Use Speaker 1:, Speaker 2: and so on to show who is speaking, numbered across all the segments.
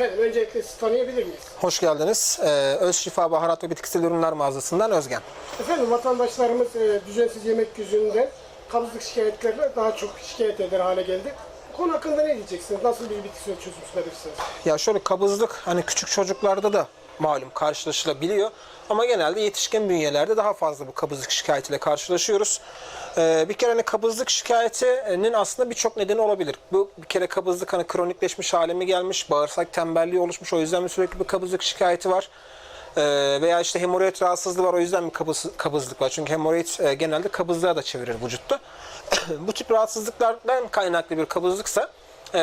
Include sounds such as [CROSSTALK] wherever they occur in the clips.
Speaker 1: Efendim öncelikle sizi tanıyabilir miyiz?
Speaker 2: Hoş geldiniz. Ee, Öz Şifa Baharat ve Bitkisel Ürünler mağazasından Özgen.
Speaker 1: Efendim vatandaşlarımız e, düzensiz yemek yüzünden kabızlık şikayetlerine daha çok şikayet eder hale geldi. Bu konu hakkında ne diyeceksiniz? Nasıl bir bitkisel çözüm sunabilirsiniz?
Speaker 2: Ya şöyle kabızlık hani küçük çocuklarda da malum karşılaşılabiliyor. Ama genelde yetişkin bünyelerde daha fazla bu kabızlık şikayetiyle karşılaşıyoruz. Ee, bir kere hani kabızlık şikayetinin aslında birçok nedeni olabilir. Bu bir kere kabızlık hani kronikleşmiş hale mi gelmiş, bağırsak tembelliği oluşmuş o yüzden mi sürekli bir kabızlık şikayeti var. Ee, veya işte hemoroid rahatsızlığı var o yüzden bir kabız, kabızlık var. Çünkü hemoroid e, genelde kabızlığa da çevirir vücutta. [COUGHS] bu tip rahatsızlıklardan kaynaklı bir kabızlıksa e,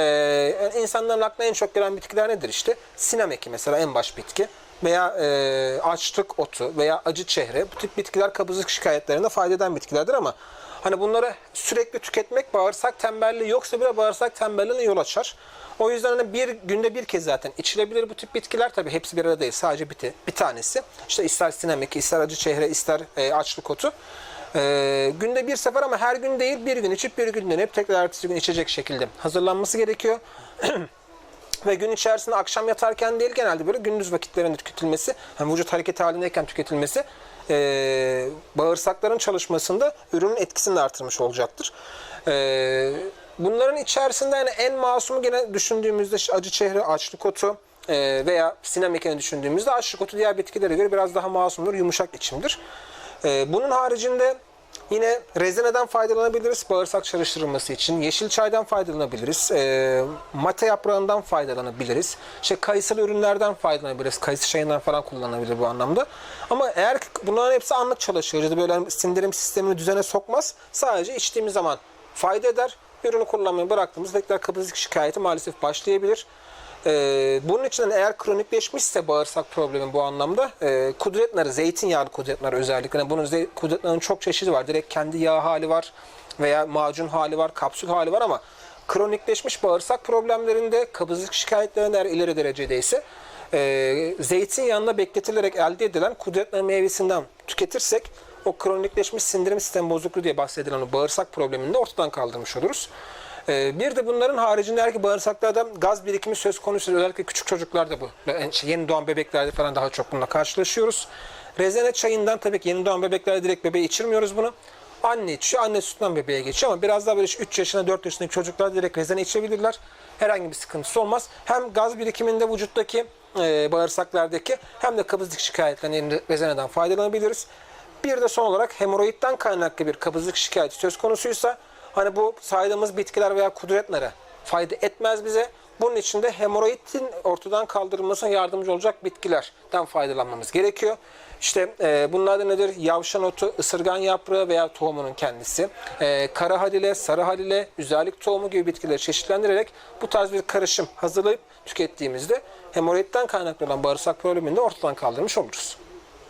Speaker 2: yani insanların aklına en çok gelen bitkiler nedir işte? Sinam eki mesela en baş bitki veya e, açlık otu veya acı çehre bu tip bitkiler kabızlık şikayetlerinde fayda eden bitkilerdir ama hani bunları sürekli tüketmek bağırsak tembelliği yoksa bile bağırsak tembelliğine yol açar. O yüzden hani bir günde bir kez zaten içilebilir bu tip bitkiler tabii hepsi bir arada değil sadece biti, bir tanesi. İşte ister sinam eki, ister acı çehre, ister e, açlık otu. E, günde bir sefer ama her gün değil bir gün içip bir gün deneyip tekrar ertesi gün içecek şekilde hazırlanması gerekiyor. [CLEARS THROAT] Ve gün içerisinde akşam yatarken değil genelde böyle gündüz vakitlerinde tüketilmesi, hem vücut hareket halindeyken tüketilmesi e, bağırsakların çalışmasında ürünün etkisini de artırmış olacaktır. E, bunların içerisinde yani en masumu gene düşündüğümüzde acı çehre, açlık otu e, veya sinemekeni düşündüğümüzde açlık otu diğer bitkilere göre biraz daha masumdur, yumuşak içimdir. E, bunun haricinde Yine rezineden faydalanabiliriz bağırsak çalıştırılması için. Yeşil çaydan faydalanabiliriz. E, mate yaprağından faydalanabiliriz. İşte kayısılı ürünlerden faydalanabiliriz. Kayısı çayından falan kullanılabilir bu anlamda. Ama eğer bunların hepsi anlık çalışıyor. Ya da böyle sindirim sistemini düzene sokmaz. Sadece içtiğimiz zaman fayda eder. Ürünü kullanmayı bıraktığımız tekrar kabızlık şikayeti maalesef başlayabilir. Ee, bunun için de eğer kronikleşmişse bağırsak problemi bu anlamda e, kudret narı, zeytinyağlı kudret özellikle. Yani bunun ze- çok çeşidi var. Direkt kendi yağ hali var veya macun hali var, kapsül hali var ama kronikleşmiş bağırsak problemlerinde, kabızlık şikayetlerinde eğer ileri derecedeyse e, zeytinyağında bekletilerek elde edilen kudret narı meyvesinden tüketirsek o kronikleşmiş sindirim sistemi bozukluğu diye bahsedilen o bağırsak problemini de ortadan kaldırmış oluruz. Ee, Bir de bunların haricinde ki bağırsaklarda gaz birikimi söz konusu özellikle küçük çocuklarda bu. Yani şey, Yeni doğan bebeklerde falan daha çok bununla karşılaşıyoruz. Rezene çayından tabii ki yeni doğan bebeklerde direkt bebeğe içirmiyoruz bunu. Anne içiyor, anne sütünden bebeğe geçiyor ama biraz daha böyle 3 yaşına 4 yaşındaki çocuklar direkt rezene içebilirler. Herhangi bir sıkıntısı olmaz. Hem gaz birikiminde vücuttaki e, bağırsaklardaki hem de kabızlık şikayetlerinin rezeneden faydalanabiliriz. Bir de son olarak hemoroidden kaynaklı bir kabızlık şikayeti söz konusuysa hani bu saydığımız bitkiler veya kudretleri fayda etmez bize. Bunun için de hemoroidin ortadan kaldırılmasına yardımcı olacak bitkilerden faydalanmamız gerekiyor. İşte e, bunlar da nedir? Yavşan otu, ısırgan yaprağı veya tohumunun kendisi. E, kara halile, sarı halile, üzerlik tohumu gibi bitkileri çeşitlendirerek bu tarz bir karışım hazırlayıp tükettiğimizde hemoroidden kaynaklı olan bağırsak problemini de ortadan kaldırmış oluruz.